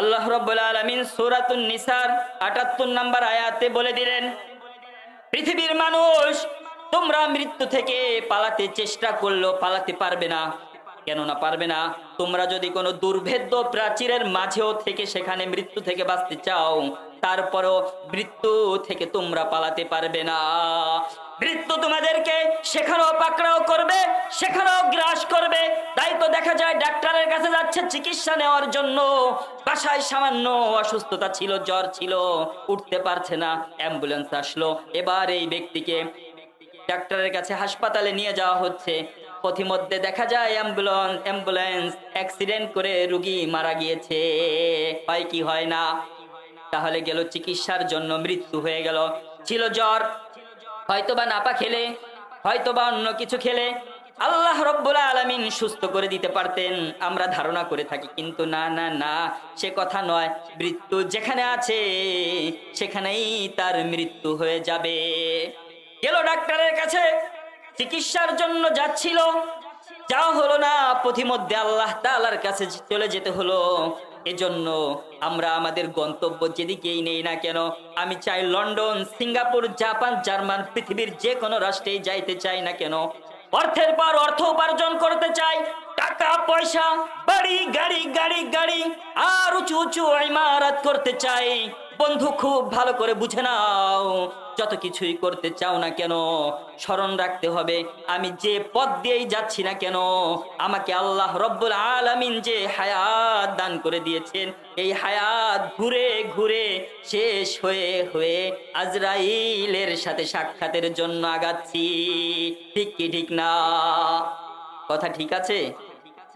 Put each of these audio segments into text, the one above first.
আল্লাহ রব্বুল আলমিন সুরাতুন নিসার আটাত্তর নাম্বার আয়াতে বলে দিলেন, পৃথিবীর মানুষ তোমরা মৃত্যু থেকে পালাতে চেষ্টা করল পালাতে পারবে না। কেননা পারবে না, তোমরা যদি কোনো দুর্ভেদ্য প্রাচীরের মাঝেও থেকে সেখানে মৃত্যু থেকে বাঁচতে চাও, তারপরও মৃত্যু থেকে তোমরা পালাতে পারবে না। মৃত্যু তোমাদেরকে সেখানেও পাকড়াও করবে, সেখানেও গ্রাস করবে। তাই তো দেখা যায় ডাক্তারের কাছে যাচ্ছে চিকিৎসা নেওয়ার জন্য। বাসায় সামান্য অসুস্থতা ছিল, জ্বর ছিল, উঠতে পারছে না, অ্যাম্বুলেন্স আসলো। এবার এই ব্যক্তিকে ডাক্তারের কাছে হাসপাতালে নিয়ে যাওয়া হচ্ছে। পথিমধ্যে দেখা যায় অ্যাম্বুলেন্স অ্যাম্বুলেন্স অ্যাক্সিডেন্ট করে রুগী মারা গিয়েছে। হয় কি হয় না? তাহলে গেল চিকিৎসার জন্য মৃত্যু হয়ে গেল। ছিল জ্বর হয়তোবা নাপা খেলে, হয়তোবা অন্য কিছু খেলে, আল্লাহ রব্বুল আলমিন সুস্থ করে দিতে পারতেন, আমরা ধারণা করে থাকি। কিন্তু না না না, সে কথা নয়। মৃত্যু যেখানে আছে, সেখানেই তার মৃত্যু হয়ে যাবে। গেল ডাক্তারের কাছে, চিকিৎসার জন্য যাচ্ছিল। যাওয়া হলো না, পথিমধ্যে আল্লাহ তালার কাছে চলে যেতে হলো। এজন্য আমরা আমাদের গন্তব্য যেদিকেই নেই না কেন, আমি চাই লন্ডন, সিঙ্গাপুর, জাপান, জার্মান, পৃথিবীর যে কোনো রাষ্ট্রেই যাইতে চাই না কেন। অর্থের পর অর্থ উপার্জন করতে চাই। টাকা, পয়সা, বাড়ি, গাড়ি গাড়ি গাড়ি, আর উঁচু উঁচু ইমারত করতে চাই। বন্ধু খুব ভালো করে বুঝে নাও। যত কিছুই করতে চাও না কেন, স্মরণ রাখতে হবে, আমি যে পথ দিয়েই যাচ্ছি না কেন, আমাকে আল্লাহ রব্বুল আলামিন যে হায়াত দান করে দিয়েছেন, এই হায়াত ঘুরে ঘুরে শেষ হয়ে হয়ে আজরাইলের সাথে সাক্ষাতের জন্য আগাচ্ছি। ঠিক কি ঠিক না? কথা ঠিক আছে?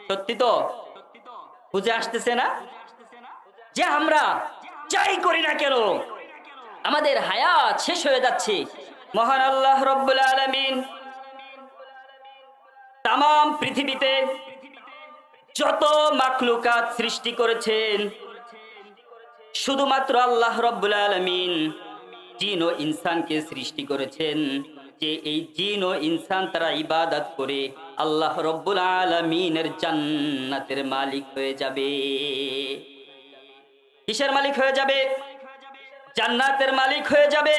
সত্যি তো? বুঝে আসতেছে না? যে আমরা যাই করি না কেন, আমাদের হায়াত শেষ হয়ে যাচ্ছে। মহান আল্লাহ রব্বুল আলমিন তাম পৃথিবীতে যত মাখলুকাত সৃষ্টি করেছেন, শুধুমাত্র আল্লাহ রব্বুল আলমিন জিন ও ইনসানকে সৃষ্টি করেছেন, যে এই জিন ও ইনসান তারা ইবাদত করে আল্লাহ রব্বুল আলমিনের জান্নাতের মালিক হয়ে যাবে। কিসের মালিক হয়ে যাবে, জান্নাতের মালিক হয়ে যাবে।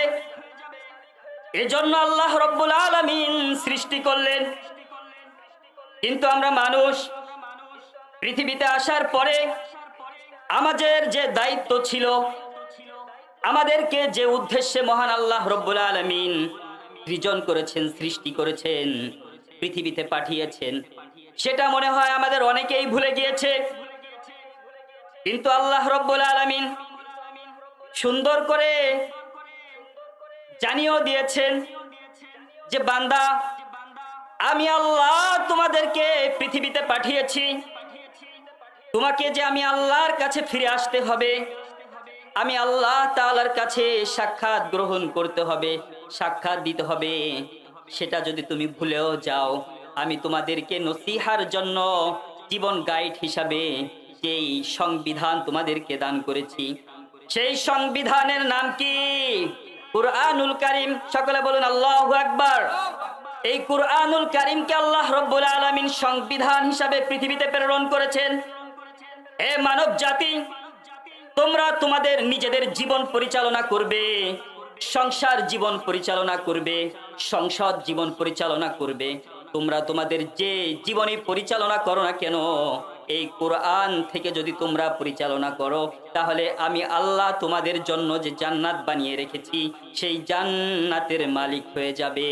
এজন্য আল্লাহ রব্বুল আলমিন সৃষ্টি করলেন। কিন্তু আমরা মানুষ, পৃথিবীতে আসার পরে আমাদের যে দায়িত্ব ছিল, আমাদেরকে যে উদ্দেশ্যে মহান আল্লাহ রব্বুল আলমিন সৃজন করেছেন, সৃষ্টি করেছেন, পৃথিবীতে পাঠিয়েছেন, সেটা মনে হয় আমাদের অনেকেই ভুলে গিয়েছে। কিন্তু আল্লাহ রব্বুল আলমিন সুন্দর করে জানিয়েও দিয়েছেন যে, বান্দা, আমি আল্লাহ তোমাদেরকে পৃথিবীতে পাঠিয়েছি। তোমাকে যে আমি আল্লাহর কাছে ফিরে আসতে হবে, আমি আল্লাহ তাআলার কাছে সাক্ষাৎ গ্রহণ করতে হবে, সাক্ষাৎ দিতে হবে। সেটা যদি তুমি ভুলেও যাও, আমি তোমাদেরকে নসিহার জন্য জীবন গাইড হিসাবে যেই সংবিধান তোমাদেরকে দান করেছি। সেই সংবিধানের নাম কি? কুরআনুল কারিম। সকলে বলুন, আল্লাহ আকবার। এই কুরআনুল কারিমকে আল্লাহ রব্বুল আলামিন সংবিধান হিসাবে পৃথিবীতে প্রেরণ করেছেন। হে মানব জাতি, তোমরা তোমাদের নিজেদের জীবন পরিচালনা করবে, সংসার জীবন পরিচালনা করবে, সংসদ জীবন পরিচালনা করবে। তোমরা তোমাদের যে জীবনী পরিচালনা করো না কেন এই কোরআন থেকে যদি তোমরা পরিচালনা করো, তাহলে আমি আল্লাহ তোমাদের জন্য যে জান্নাত বানিয়ে রেখেছি, সেই জান্নাতের মালিক হয়ে যাবে।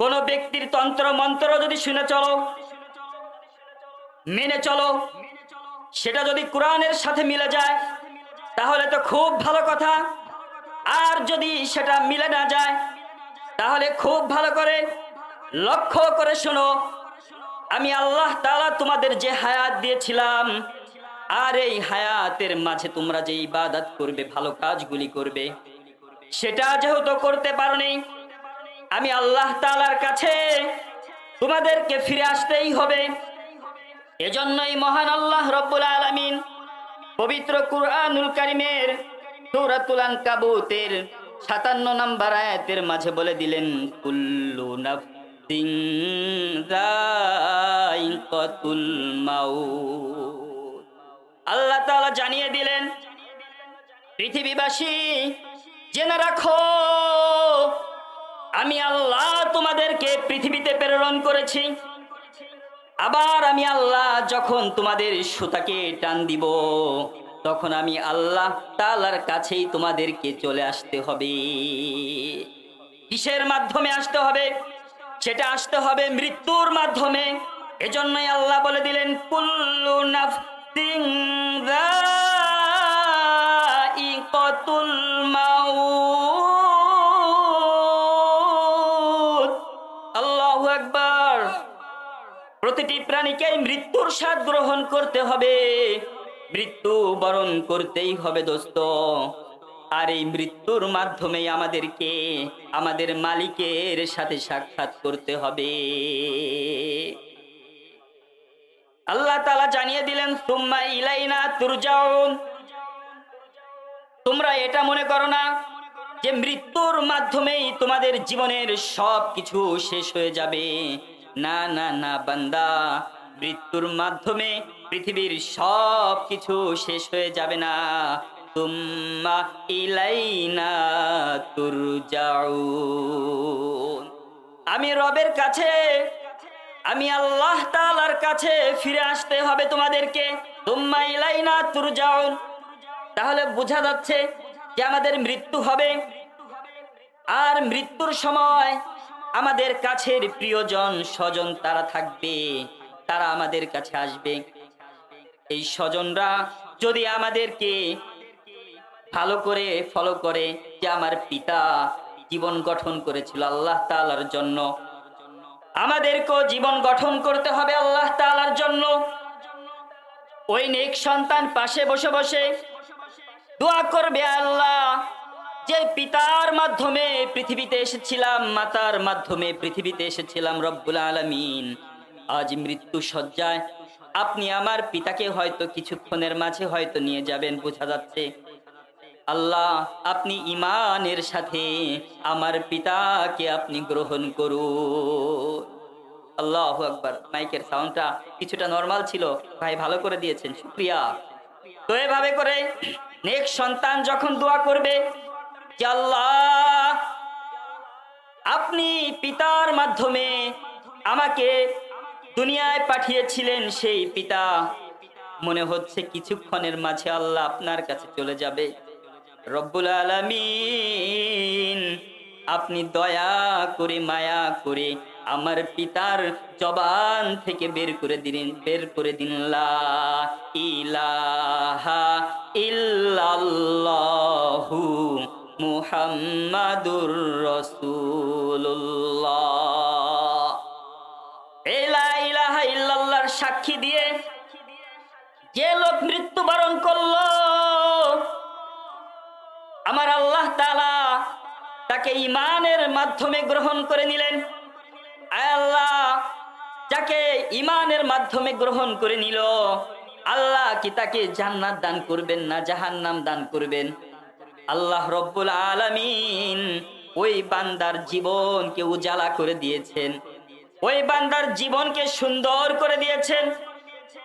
কোন ব্যক্তির তন্ত্র, মন্ত্র যদি শুনে চলো, মেনে চলো, সেটা যদি কোরআনের সাথে মিলে যায়, তাহলে তো খুব ভালো কথা। আর যদি সেটা মিলে না যায়, তাহলে খুব ভালো করে লক্ষ্য করে শোনো আমি আল্লাহ তালা তোমাদের যে হায়াত দিয়েছিলাম, আর এই হায়াতের মাঝে তোমরা যে ইবাদত করবে, ভালো কাজগুলি করবে, সেটা যেহেতু করতে পারোনি, আমি আল্লাহ তালার কাছে তোমাদেরকে ফিরে আসতেই হবে। এজন্যই মহান আল্লাহ রব্বুল আলামিন পবিত্র কুরআনুল কারিমের সূরাতুল আনকাবুতের 57 নম্বর আয়াতের মাঝে বলে দিলেন, কুল্লু নাফসিন মাউত। তাআলা জানিয়ে দিলেন, পৃথিবীবাসী, জেনে রাখো, আমি আল্লাহ তোমাদেরকে পৃথিবীতে প্রেরণ করেছি। আবার আমি আল্লাহ যখন তোমাদের সুতাকে টান দিব, তখন আমি আল্লাহ তালার কাছেই তোমাদেরকে চলে আসতে হবে। কিসের মাধ্যমে আসতে হবে? সেটা আসতে হবে মৃত্যুর মাধ্যমে। এজন্যই আল্লাহ বলে দিলেন, কুল্লু মাউত। আল্লাহু আকবার। প্রতিটি প্রাণীকে মৃত্যুর স্বাদ গ্রহণ করতে হবে। মৃত্যু বরণ করতেই হবে, দোস্ত। আর এই মৃত্যুর মাধ্যমে আমাদেরকে আমাদের মালিকের সাথে সাক্ষাৎ করতে হবে। আল্লাহ তালা জানিয়ে দিলেন তুম্মা ইলাইনা তুরজাউন। তোমরা এটা মনে করো না যে মৃত্যুর মাধ্যমেই তোমাদের জীবনের সব কিছু শেষ হয়ে যাবে। না না না, বান্দা, মৃত্যুর মাধ্যমে পৃথিবীর সব কিছু শেষ হয়ে যাবে না। ইলাইনা আমি রবের কাছে, আমি আল্লাহ তাআলার কাছে ফিরে আসতে হবে তোমাদেরকে। তুম্মা ইলাইনা তুরজাউন তাহলে বোঝা যাচ্ছে যে আমাদের মৃত্যু হবে। আর মৃত্যুর সময় আমাদের কাছের প্রিয়জন, স্বজন তারা থাকবে, তারা আমাদের কাছে আসবে। এই স্বজনরা যদি আমাদেরকে ভালো করে ফলো করে যে আমার পিতা জীবন গঠন করেছিল আল্লাহ তাআলার জন্য। আমাদেরকেও জীবন গঠন করতে হবে আল্লাহ তাআলার জন্য। ওই নেক সন্তান পাশে বসে বসে দোয়া করবে আল্লাহ, যে পিতার মাধ্যমে পৃথিবীতে এসেছিলাম, মাতার মাধ্যমে পৃথিবীতে এসেছিলাম রব্বুল আলমিন। আজ মৃত্যু সজ্জায় আপনি আমার পিতাকে হয়তো কিছুক্ষণের মাঝে হয়তো নিয়ে যাবেন, বোঝা যাচ্ছে। আল্লাহ, আপনি ইমানের সাথে আমার পিতাকে আপনি গ্রহণ করুন। আল্লাহ আকবার। মাইকের সাউন্ডটা কিছুটা নর্মাল ছিল। ভাই ভালো করে দিয়েছেন সুপ্রিয়া তো এভাবে করে নেক সন্তান যখন দোয়া করবে আল্লাহ, আপনি পিতার মাধ্যমে আমাকে দুনিয়ায় পাঠিয়েছিলেন সেই পিতা। মনে হচ্ছে কিছুক্ষণের মাঝে আল্লাহ আপনার কাছে চলে যাবে। রব্বুল আলামিন, আপনি দয়া করে, মায়া করে আমার পিতার জবান থেকে বের করে দিলেন, বের করে দিন ইলাহা ইল্লাল্লাহু মুহাম্মাদুর লা ইলাহা ইল্লাল্লাহর সাক্ষী দিয়ে যে লোক মৃত্যুবরণ করল আমার আল্লাহ তাআলা তাকে ইমানের মাধ্যমে গ্রহণ করে নিলেন। আল্লাহ, যাকে ইমানের মাধ্যমে গ্রহণ করে নিল, আল্লাহ কি তাকে জান্নাত দান করবেন না জাহান্নাম দান করবেন? আল্লাহ রব্বুল আলামিন ওই বান্দার জীবনকে উজালা করে দিয়েছেন। ওই বান্দার জীবনকে সুন্দর করে দিয়েছেন।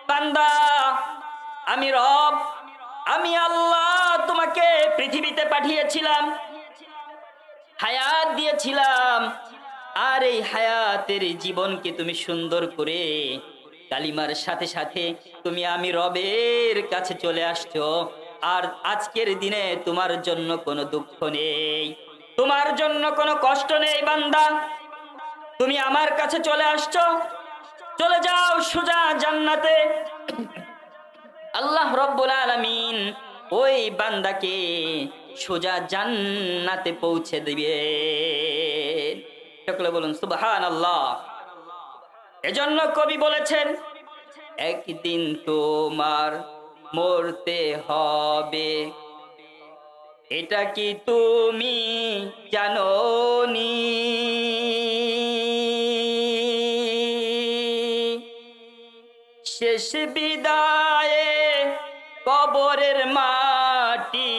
বান্দা, আমি রব আমি আল্লাহ তোমাকে পৃথিবীতে পাঠিয়েছিলাম, হায়াত দিয়েছিলাম, আর এই হায়াতের জীবনকে তুমি সুন্দর করে কালিমার সাথে সাথে তুমি আমি রবের কাছে চলে আসছো। আর আজকের দিনে তোমার জন্য কোনো দুঃখ নেই, তোমার জন্য কোনো কষ্ট নেই বান্দা। তুমি আমার কাছে চলে আসছো, চলে যাও সোজা জান্নাতে। আল্লাহ রব্বুল আলামিন ওই বান্দাকে সোজা জান্নাতে পৌঁছে দিবে। সকলে বলুন সুবহান আল্লাহ এজন্য কবি বলেছেন, একদিন তোমার মরতে হবে। এটা কি তুমি জানো নি? শেষ বিদায়ে কবরের মাটি।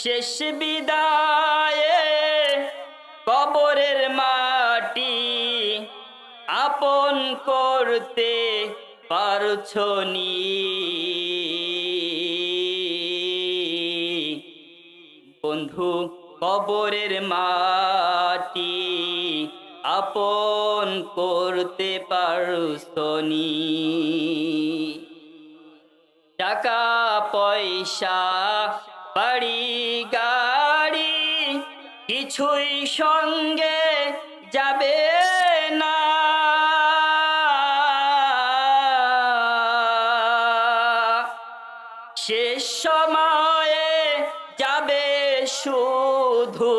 শেষ বিদায়ে কবরের মাটি আপন করতে পারছনি বন্ধু, কবরের মাটি আপন করতে পারছনি টাকা পয়সা বাড়ি গাড়ি কিছুই সঙ্গে যাবে না। শেষ সময়ে যাবে শুধু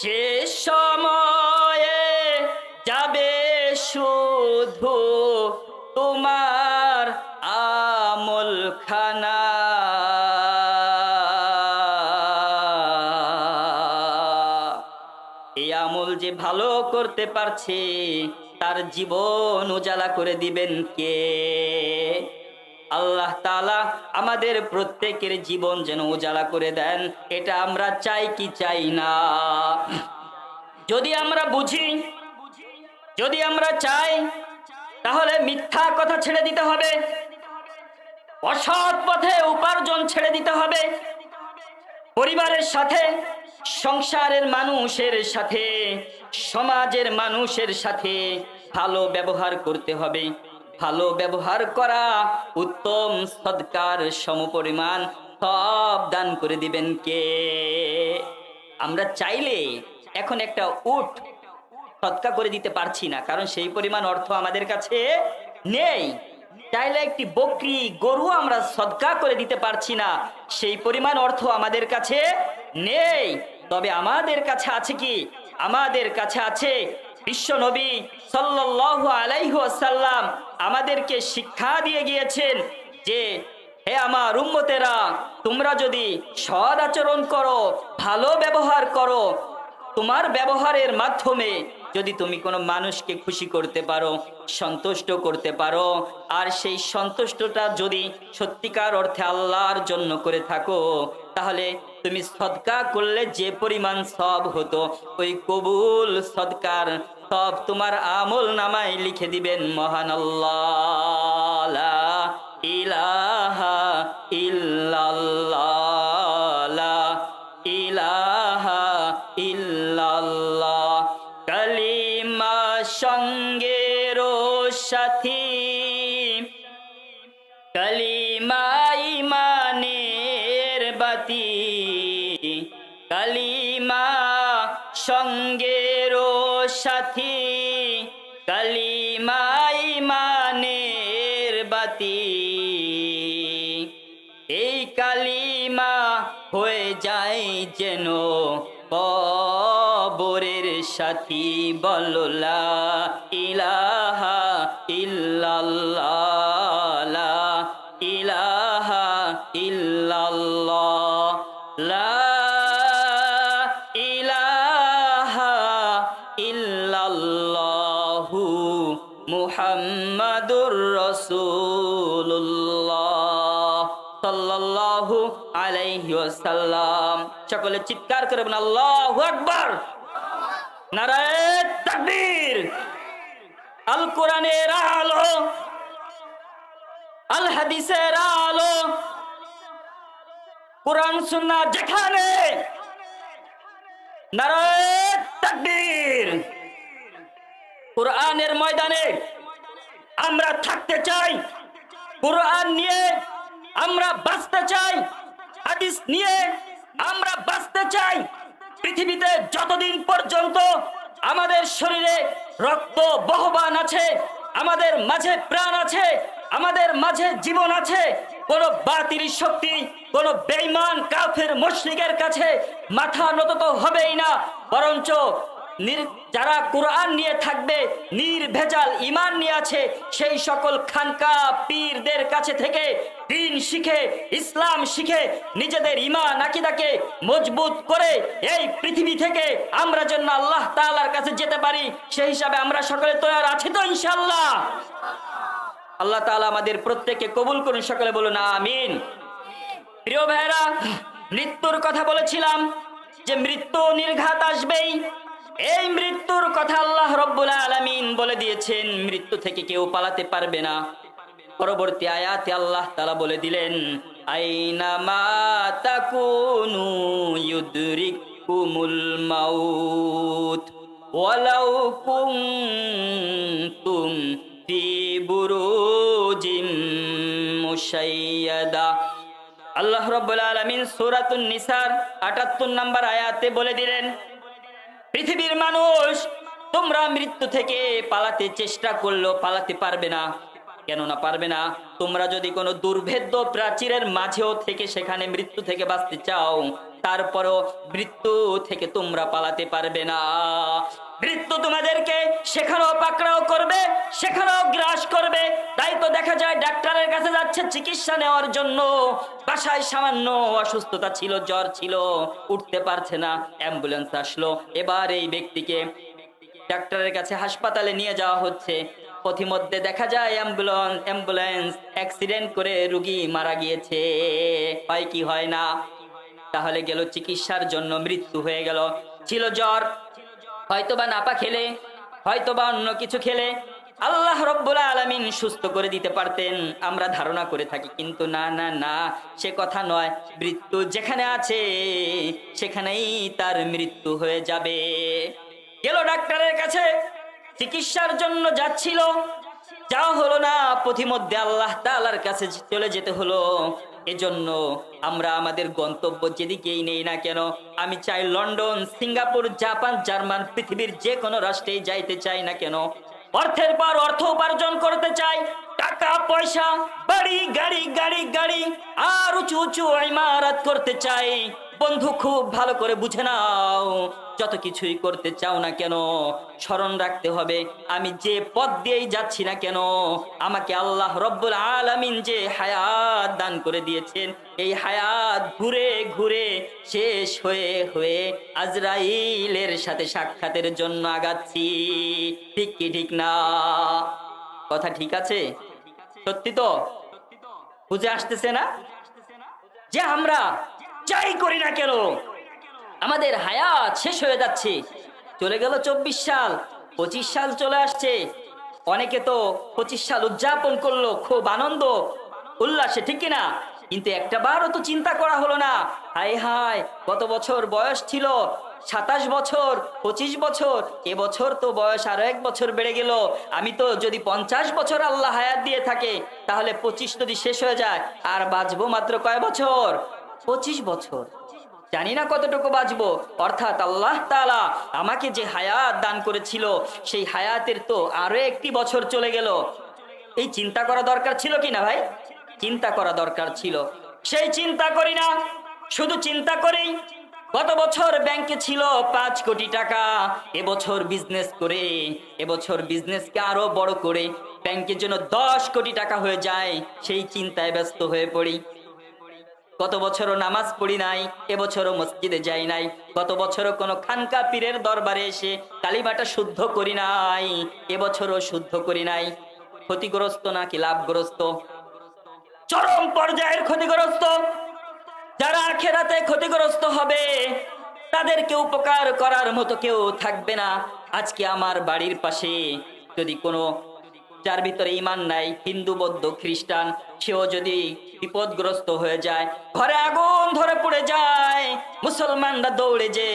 শেষ সময়ে যাবে শুধু। ভালো করতে পারছে, তার জীবন উজালা করে দিবেন কে? আল্লাহ তালা আমাদের প্রত্যেকের জীবন যেন উজালা করে দেন, এটা আমরা চাই কি চাই না? যদি আমরা বুঝি, যদি আমরা চাই, তাহলে মিথ্যা কথা ছেড়ে দিতে হবে, অসৎ পথে উপার্জন ছেড়ে দিতে হবে, পরিবারের সাথে সংসারের মানুষের সাথে, সমাজের মানুষের সাথে ভালো ব্যবহার করতে হবে। ভালো ব্যবহার করা উত্তম সৎকার সমপরিমাণ সব দান করে দিবেন কে? আমরা চাইলে এখন একটা উট সৎকা করে দিতে পারছি না, কারণ সেই পরিমাণ অর্থ আমাদের কাছে নেই। চাইলে একটি বকরি, গরু আমরা সদকা করে দিতে পারছি না, সেই পরিমাণ অর্থ আমাদের কাছে নেই। তবে আমাদের কাছে আছে কি? আমাদের কাছে আছে বিশ্ব নবী ওয়াসাল্লাম আমাদেরকে শিক্ষা দিয়ে গিয়েছেন যে, হে আমার উম্মতেরা, তোমরা যদি সদ আচরণ করো, ভালো ব্যবহার করো, তোমার ব্যবহারের মাধ্যমে যদি তুমি কোনো মানুষকে খুশি করতে পারো, সন্তুষ্ট করতে পারো, আর সেই সন্তুষ্টটা যদি সত্যিকার অর্থে আল্লাহর জন্য করে থাকো, তাহলে তুমি সদকা করলে যে পরিমাণ সব হতো, ওই কবুল সদকার সব তোমার আমল নামায় লিখে দিবেন, মহান আল্লাহ ইলাহা ইল্লাল্লাহ। কালিমা সঙ্গের সাথী কালিমা ইমানের বাতি। এই কালিমা হয়ে যায় যেন কবরের সাথী বললা সাল্লাল্লাহু আলাইহি ওয়াসাল্লাম। সকলে চিৎকার করে বলুন, আল্লাহু আকবার! নারায়ে তাকবীর। আল কোরআনের আলো আল হাদিসের আলো, কোরআন, সুন্নাহ যেখানে, নারায়ে তাকবীর। কোরআনের ময়দানে আমরা থাকতে চাই, কোরআন নিয়ে আমরা বাঁচতে চাই হাদিস নিয়ে আমরা বাঁচতে চাই পৃথিবীতে যতদিন পর্যন্ত আমাদের শরীরে রক্ত বহবান আছে, আমাদের মাঝে প্রাণ আছে, আমাদের মাঝে জীবন আছে, কোন বাতিল শক্তি, কোন বেঈমান কাফের মুশরিকের কাছে মাথা নত তো হবেই না, বরঞ্চ যারা কোরআন নিয়ে থাকবে, নির্ভেজাল ইমান নিয়ে আছে, সেই সকল খানকা পীরদের কাছে থেকে দিন শিখে, ইসলাম শিখে, নিজেদের ইমান আকিদাকে মজবুত করে এই পৃথিবী থেকে আমরা যেন আল্লাহ তাআলার কাছে যেতে পারি, সেই হিসাবে আমরা সকলে তৈরি আছি তো ইনশাল্লাহ আল্লাহ তাআলা আমাদের প্রত্যেককে কবুল করুন, সকলে বলুন আমিন। প্রিয় ভাইরা মৃত্যুর কথা বলেছিলাম যে মৃত্যু নির্ঘাত আসবেই। এই মৃত্যুর কথা আল্লাহ রব্বুল আলামিন বলে দিয়েছেন, মৃত্যু থেকে কেউ পালাতে পারবে না। পরবর্তী আয়াতে আল্লাহ তালা বলে দিলেন আইনামা তাকুনু ইউদরিকুমুল মাউত, ওয়ালাউ কুনতুম ফি বুরুজিম মুশাইয়াদা। আল্লাহ রাব্বুল আলামিন সূরাতুন নিসার 78 নম্বর আয়াতে বলে দিলেন, পৃথিবীর মানুষ তোমরা মৃত্যু থেকে পালাতে চেষ্টা করলেও পালাতে পারবে না। কেননা পারবে না। তোমরা যদি কোনো দুর্ভেদ্য প্রাচীরের মাঝেও থেকে সেখানে মৃত্যু থেকে বাঁচতে চাও, তারপরও মৃত্যু থেকে তোমরা পালাতে পারবে না। মৃত্যু তোমাদেরকে সেখানেও পাকড়াও করবে, সেখানেও গ্রাস করবে। তাই তো দেখা যায় ডাক্তারের কাছে যাচ্ছে চিকিৎসা নেওয়ার জন্য। বাসায় সামান্য অসুস্থতা ছিল, জ্বর ছিল, উঠতে পারছে না। অ্যাম্বুলেন্স আসলো। এবার এই ব্যক্তিকে ডাক্তারের কাছে হাসপাতালে নিয়ে যাওয়া হচ্ছে। পথিমধ্যে দেখা যায় অ্যাম্বুলেন্স অ্যাম্বুলেন্স অ্যাক্সিডেন্ট করে রুগী মারা গিয়েছে। হয় কি হয় না? তাহলে গেল চিকিৎসার জন্য মৃত্যু হয়ে গেল। ছিল জ্বর। হয়তোবা নাপা খেলে, হয়তোবা অন্য কিছু খেলে। আল্লাহ রব্বুল আলমিন সুস্থ করে দিতে পারতেন, আমরা ধারণা করে থাকি। কিন্তু না না না, সে কথা নয়। মৃত্যু যেখানে আছে, সেখানেই তার মৃত্যু হয়ে যাবে। গেল ডাক্তারের কাছে। চিকিৎসার জন্য যাচ্ছিল। যাওয়া হলো না, পথিমধ্যে আল্লাহ তালার কাছে চলে যেতে হলো। এজন্য আমরা আমাদের গন্তব্য যেদিকেই নেই না কেন, আমি চাই লন্ডন, সিঙ্গাপুর, জাপান, জার্মান, পৃথিবীর যে কোনো রাষ্ট্রেই যাইতে চাই না কেন। অর্থের পর অর্থ উপার্জন করতে চাই। টাকা, পয়সা, বাড়ি, গাড়ি গাড়ি গাড়ি, আর উঁচু উঁচু ইমারত করতে চাই। বন্ধু, খুব ভালো করে বুঝে নাও। যত কিছুই করতে চাও না কেন, স্মরণ রাখতে হবে, আমি যে পথ দিয়েই যাচ্ছি না কেন, আমাকে আল্লাহ রব্বুল আলামিন যে হায়াত দান করে দিয়েছেন, এই হায়াত ঘুরে ঘুরে শেষ হয়ে হয়ে আজরাইলের সাথে সাক্ষাতের জন্য আগাচ্ছি। ঠিক কি ঠিক না? কথা ঠিক আছে? সত্যি তো? বুঝে আসতেছে না? যে আমরা যাই করি না কেন আমাদের হায়াত শেষ হয়ে যাচ্ছে। চলে গেল চব্বিশ সাল, পঁচিশ সাল চলে আসছে। অনেকে তো পঁচিশ সাল উদযাপন করল, খুব আনন্দ, উল্লাসে, ঠিক কিনা? কিন্তু একটা বারও তো চিন্তা করা হলো না। হায় হায়, কত বছর বয়স ছিল? সাতাশ বছর, পঁচিশ বছর এবছর তো বয়স আরও এক বছর বেড়ে গেল। আমি তো যদি পঞ্চাশ বছর আল্লাহ হায়াত দিয়ে থাকে, তাহলে পঁচিশ যদি শেষ হয়ে যায়, আর বাঁচবো মাত্র কয় বছর? পঁচিশ বছর। জানি না কতটুকু বাঁচবো। অর্থাৎ আল্লাহ তালা আমাকে যে হায়াত দান করেছিল, সেই হায়াতের তো আরও একটি বছর চলে গেল। এই চিন্তা করা দরকার ছিল কি না ভাই? চিন্তা করা দরকার ছিল। সেই চিন্তা করি না। শুধু চিন্তা করি গত বছর ব্যাংকে ছিল পাঁচ কোটি টাকা। এবছর বিজনেস করে, এবছর বিজনেসকে আরও বড় করে ব্যাংকের জন্য দশ কোটি টাকা হয়ে যায়। সেই চিন্তায় ব্যস্ত হয়ে পড়ি। গত বছরও নামাজ পড়ি নাই এবছরও মসজিদে যাই নাই। গত বছরও কোনো খানকা পীরের দরবারে এসে কালিমাটা শুদ্ধ করি নাই এবছরও শুদ্ধ করি নাই। ক্ষতিগ্রস্ত নাকি লাভগ্রস্ত? চরম পর্যায়ের ক্ষতিগ্রস্ত। যারা খেরাতে ক্ষতিগ্রস্ত হবে, তাদেরকে উপকার করার মতো কেউ থাকবে না। আজকে আমার বাড়ির পাশে যদি কোনো যার ভিতরে ইমান নাই, হিন্দু, বৌদ্ধ, খ্রিস্টান, সেও যদি বিপদগ্রস্ত হয়ে যায়, ঘরে আগুন ধরে পড়ে যায়, মুসলমানরা দৌড়ে যে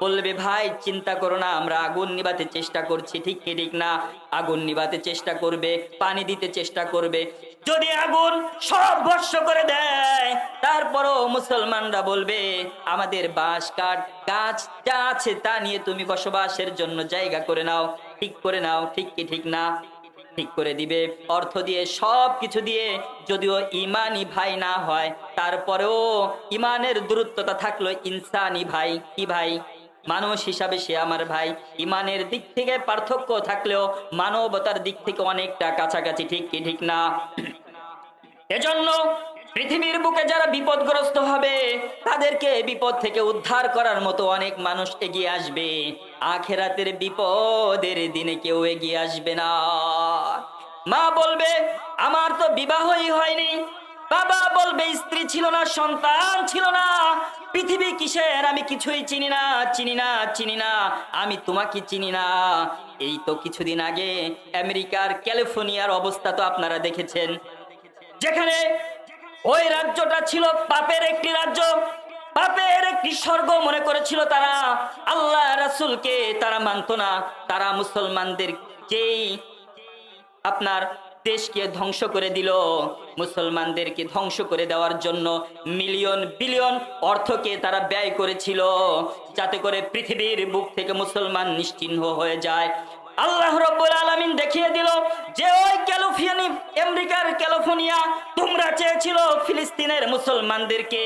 বলবে, ভাই, চিন্তা করো না, আমরা আগুন নিবাতে চেষ্টা করছি। ঠিক কি, ঠিক না? আগুন নিবাতে চেষ্টা করবে, পানি দিতে চেষ্টা করবে। যদি আগুন সব ভস্য করে দেয়, তারপরও মুসলমানরা বলবে, আমাদের বাঁশ, কাঠ, গাছ যা আছে তা নিয়ে তুমি বসবাসের জন্য জায়গা করে নাও। ঠিক করে নাও, ঠিক কি, ঠিক না? ঠিক করে দিবে। অর্থ দিয়ে, সব কিছু দিয়ে যদিও ইমানই ভাই না হয়, তারপরেও ইমানের দূরত্বতা থাকল ইনসানি ভাই। কি ভাই? মানুষ হিসাবে সে আমার ভাই। ইমানের দিক থেকে পার্থক্য থাকলেও মানবতার দিক থেকে অনেকটা কাছাকাছি, ঠিক কি, ঠিক না? এজন্য পৃথিবীর বুকে যারা বিপদগ্রস্ত হবে, তাদেরকে বিপদ থেকে উদ্ধার করার মতো অনেক মানুষ এগিয়ে আসবে। আখেরাতের বিপদের দিনে কেউ এগিয়ে আসবে না। মা বলবে, আমার তো বিবাহই হয়নি। বাবা বলবে, স্ত্রী ছিল না, সন্তান ছিল না। পৃথিবী কিসের? আমি কিছুই চিনি না চিনি না চিনি না। আমি তোমাকে চিনি না। এই তো কিছুদিন আগে আমেরিকার ক্যালিফোর্নিয়ার অবস্থা তো আপনারা দেখেছেন। যেখানে ওই রাজ্যটা ছিল পাপের একটি রাজ্য। পাপের একটি স্বর্গ মনে করেছিল তারা। আল্লাহ রাসূলকে তারা মানতো না। তারা মুসলমানদের যেই আপনার দেশকে ধ্বংস করে দিল, মুসলমানদেরকে ধ্বংস করে দেওয়ার জন্য মিলিয়ন, বিলিয়ন অর্থকে তারা ব্যয় করেছিল। যাতে করে পৃথিবীর বুক থেকে মুসলমান নিশ্চিহ্ন হয়ে যায়। আল্লাহ রব্বুল আলামিন দেখিয়ে দিল যে ওই ক্যালিফোর্নিয়া, আমেরিকার ক্যালিফোর্নিয়া তোমরা চেয়েছিল ফিলিস্তিনের মুসলমানদেরকে,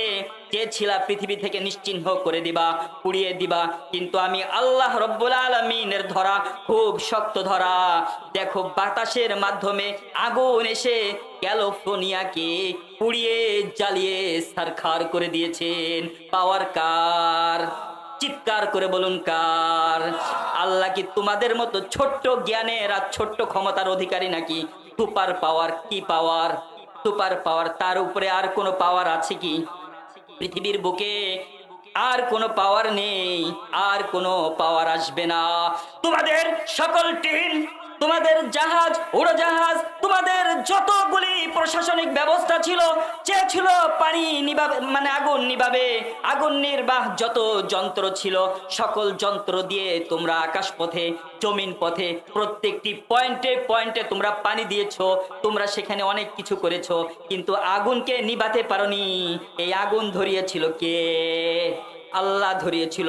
চেয়েছিলা পৃথিবী থেকে নিশ্চিহ্ন করে দিবা, পুড়িয়ে দিবা। কিন্তু আমি আল্লাহ রব্বুল আলমিনের ধরা, খুব শক্ত ধরা। দেখো বাতাসের মাধ্যমে আগুন এসে ক্যালিফোর্নিয়াকে পুড়িয়ে, জ্বালিয়ে সারখার করে দিয়েছেন। পাওয়ার কার? চিৎকার করে বলুন, কার? আল্লাহ কি তোমাদের মতো ছোট্ট জ্ঞানের আর ছোট্ট ক্ষমতার অধিকারী নাকি? সুপার পাওয়ার কি পাওয়ার? সুপার পাওয়ার, তার উপরে আর কোনো পাওয়ার আছে কি? পৃথিবীর বুকে আর কোনো পাওয়ার নেই, আর কোনো পাওয়ার আসবে না। তোমাদের সকল টিম তোমাদের জাহাজ, উড়োজাহাজ, তোমাদের যতগুলি প্রশাসনিক ব্যবস্থা ছিল চেয়েছিল পানি নিবাবে মানে আগুন নিবাবে আগুন নির্বাহ যত যন্ত্র ছিল, সকল যন্ত্র দিয়ে তোমরা আকাশ পথে জমিন পথে, প্রত্যেকটি পয়েন্টে পয়েন্টে তোমরা পানি দিয়েছ, তোমরা সেখানে অনেক কিছু করেছ, কিন্তু আগুনকে নিভাতে পারোনি। এই আগুন ধরিয়েছিল কে? আল্লাহ ধরিয়েছিল।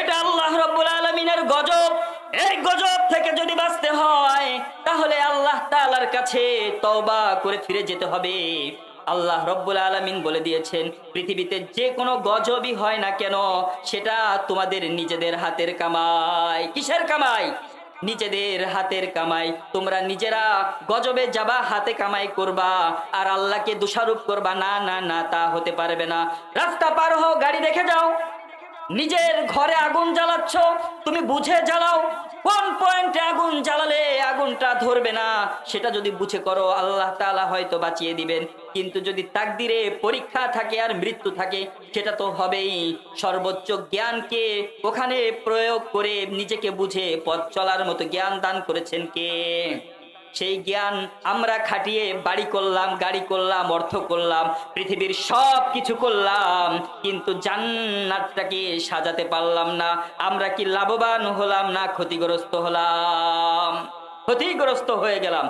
এটা আল্লাহ রব্বুল আলমিনের গজব। এই গজব থেকে যদি বাঁচতে হয়, তাহলে আল্লাহ তাআলার কাছে তওবা করে ফিরে যেতে হবে। আল্লাহ রব্বুল আলমিন বলে দিয়েছেন, পৃথিবীতে যে কোনো গজবই হয় না কেন, সেটা তোমাদের নিজেদের হাতের কামাই। কিসের কামাই? নিজেদের হাতের কামাই। তোমরা নিজেরা গজবে যাবা, হাতে কামাই করবা, আর আল্লাহকে দোষারোপ করবা। না না না, তা হতে পারবে না। রাস্তা পার হও, গাড়ি দেখে যাও। নিজের ঘরে আগুন জ্বালাচ্ছ, তুমি বুঝে জ্বালাও, কোন পয়েন্টে আগুন জ্বালালে আগুনটা ধরবে না? সেটা যদি বুঝে করো, আল্লাহ তাআলা হয়তো বাঁচিয়ে দিবেন। কিন্তু যদি তাকদিরে পরীক্ষা থাকে আর মৃত্যু থাকে, সেটা তো হবেই। সর্বোচ্চ জ্ঞানকে ওখানে প্রয়োগ করে নিজেকে বুঝে পথ চলার মতো জ্ঞান দান করেছেন কে? সেই জ্ঞান আমরা খাটিয়ে বাড়ি করলাম, গাড়ি করলাম, অর্থ করলাম, পৃথিবীর সব কিছু করলাম, কিন্তু জান্নাতটাকে সাজাতে পারলাম না। আমরা কি লাভবান হলাম না ক্ষতিগ্রস্ত হলাম? ক্ষতিগ্রস্ত হয়ে গেলাম।